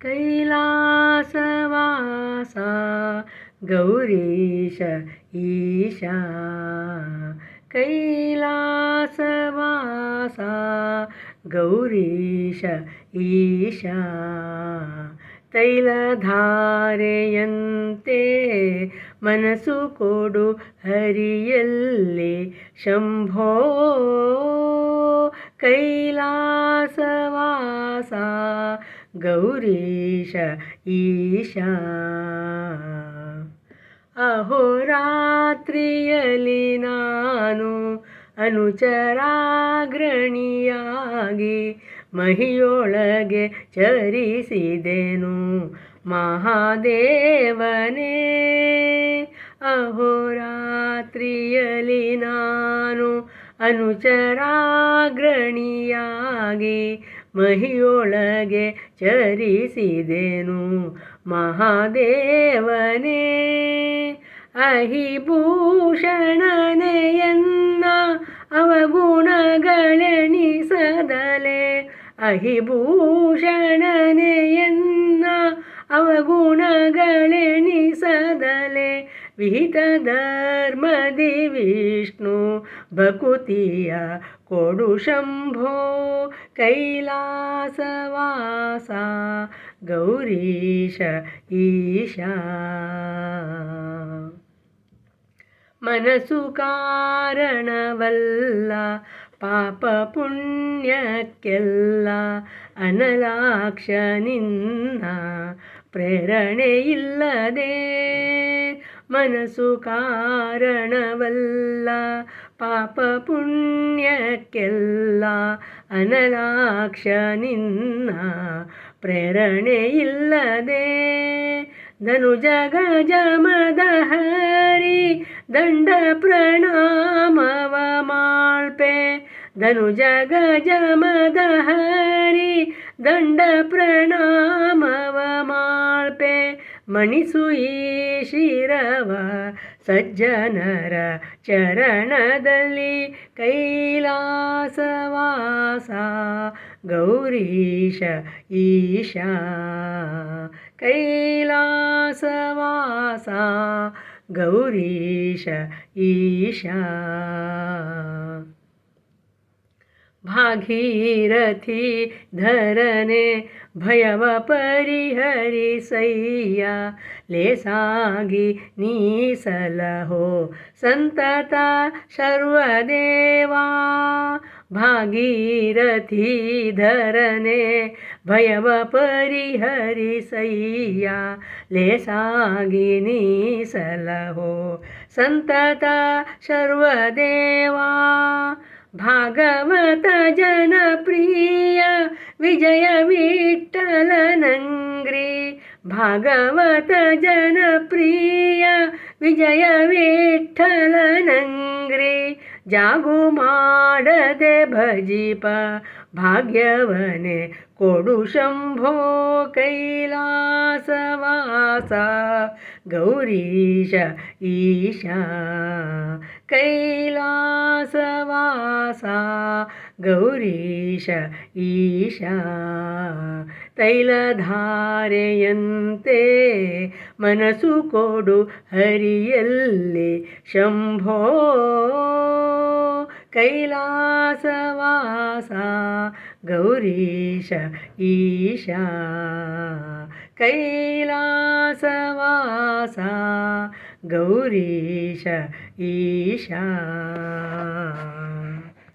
ಕೈಲಾಸವಾಸ ಗೌರೀಶ ಈಶಾ. ಕೈಲಾಸವಾಸ ಗೌರೀಶ ಈಶಾ. ತೈಲಧಾರೆಯಂತೆ ಮನಸ್ಸು ಕೊಡು ಹರಿಯಲ್ಲಿ ಶಂಭೋ. ಕೈಲಾಸವಾಸ ಗೌರೀಶ ಈಶಾ. ಅಹೋರಾತ್ರಿಯಲಿ ನಾನು ಅನುಚರಾಗ್ರಣಿಯಾಗಿ ಮಹಿಯೊಳಗೆ ಚರಿಸಿದೆನು ಮಹಾದೇವನೇ. ಅಹೋರಾತ್ರಿಯಲಿ ನಾನು ಅನುಚರಾಗ್ರಣಿಯಾಗಿ ಮಹಿಯೊಳಗೆ ಚರಿಸಿದೆನು ಮಹಾದೇವನೇ. ಅಹಿಭೂಷಣನೆಯನ್ನ ಅವಗುಣಗಳೆಣಿಸದಲೆ ಅಹಿಭೂಷಣನೆಯನ್ನ ಅವಗುಣಗಳೆಣಿಸದಲೆ ವಿಹಿತ ಧರ್ಮದಿ ವಿಷ್ಣು ಭಕುತಿಯ ಕೊಡು ಶಂಭೋ ಕೈಲಾಸವಾಸ ಗೌರೀಶ ಈಶಾ. ಮನಸ್ಸು ಕಾರಣವಲ್ಲ, ಪಾಪ ಪುಣ್ಯಕ್ಕೆಲ್ಲ ಅನಲಾಕ್ಷ ನಿನ್ನ ಪ್ರೇರಣೆ ಇಲ್ಲದೆ ಮನಸ್ಸು ಕಾರಣವಲ್ಲ, ಪಾಪ ಪುಣ್ಯಕ್ಕೆಲ್ಲ ಅನಲಾಕ್ಷ ನಿನ್ನ ಪ್ರೇರಣೆ ಇಲ್ಲದೆ ಧನು ಜಗ ಜಮದ ಹರಿ ದಂಡ ಪ್ರಣಾಮವ ಮಾಳ್ಪೆ. ಧನು ಜಗ ದಂಡ ಪ್ರಣಾಮವ ಮಾಳ್ಪೆ. ಮಣಿಸು ಈ ಶಿರವ ಸಜ್ಜನರ ಚರಣದಲ್ಲಿ ಕೈಲಾಸವಾಸ ಗೌರೀಶ ಈಶಾ ಕೈಲಾಸವಾಸ ಗೌರೀಶ ಈಶಾ भागीरथी धरने भयव परिहरी सैया ले सागी नीसलहो संतता सर्वदेवा। भागीरथी धरने भयव परिहरी सैया ले सागिनी सलहो संतता सर्वदेवा। ಭಾಗವತ ಜನಪ್ರಿಯ ವಿಜಯ ವಿಠಲನಂಗ್ರಿ ಭಾಗವತ ಜನಪ್ರಿಯ ವಿಜಯ ವಿಠಲನಂಗ್ರಿ ಜಾಗು ಮಾಡದೆ ಭಜಿಪ ಭಾಗ್ಯವನೆ ಕೊಡು ಶಂಭೋ ಕೈಲಾಸವಾಸ ಗೌರೀಶ ಈಶಾ. ಕೈಲಾಸವಾಸ ಗೌರೀಶ ಈಶಾ. ತೈಲಧಾರೆಯಂತೆ ಮನಸ್ಸು ಕೊಡು ಹರಿಯಲ್ಲಿ ಶಂಭೋ. ಕೈಲಾಸವಾಸ ಗೌರೀಶ ಈಶಾ. ಕೈಲಾಸವಾಸ ಗೌರೀಶ ಈಶಾ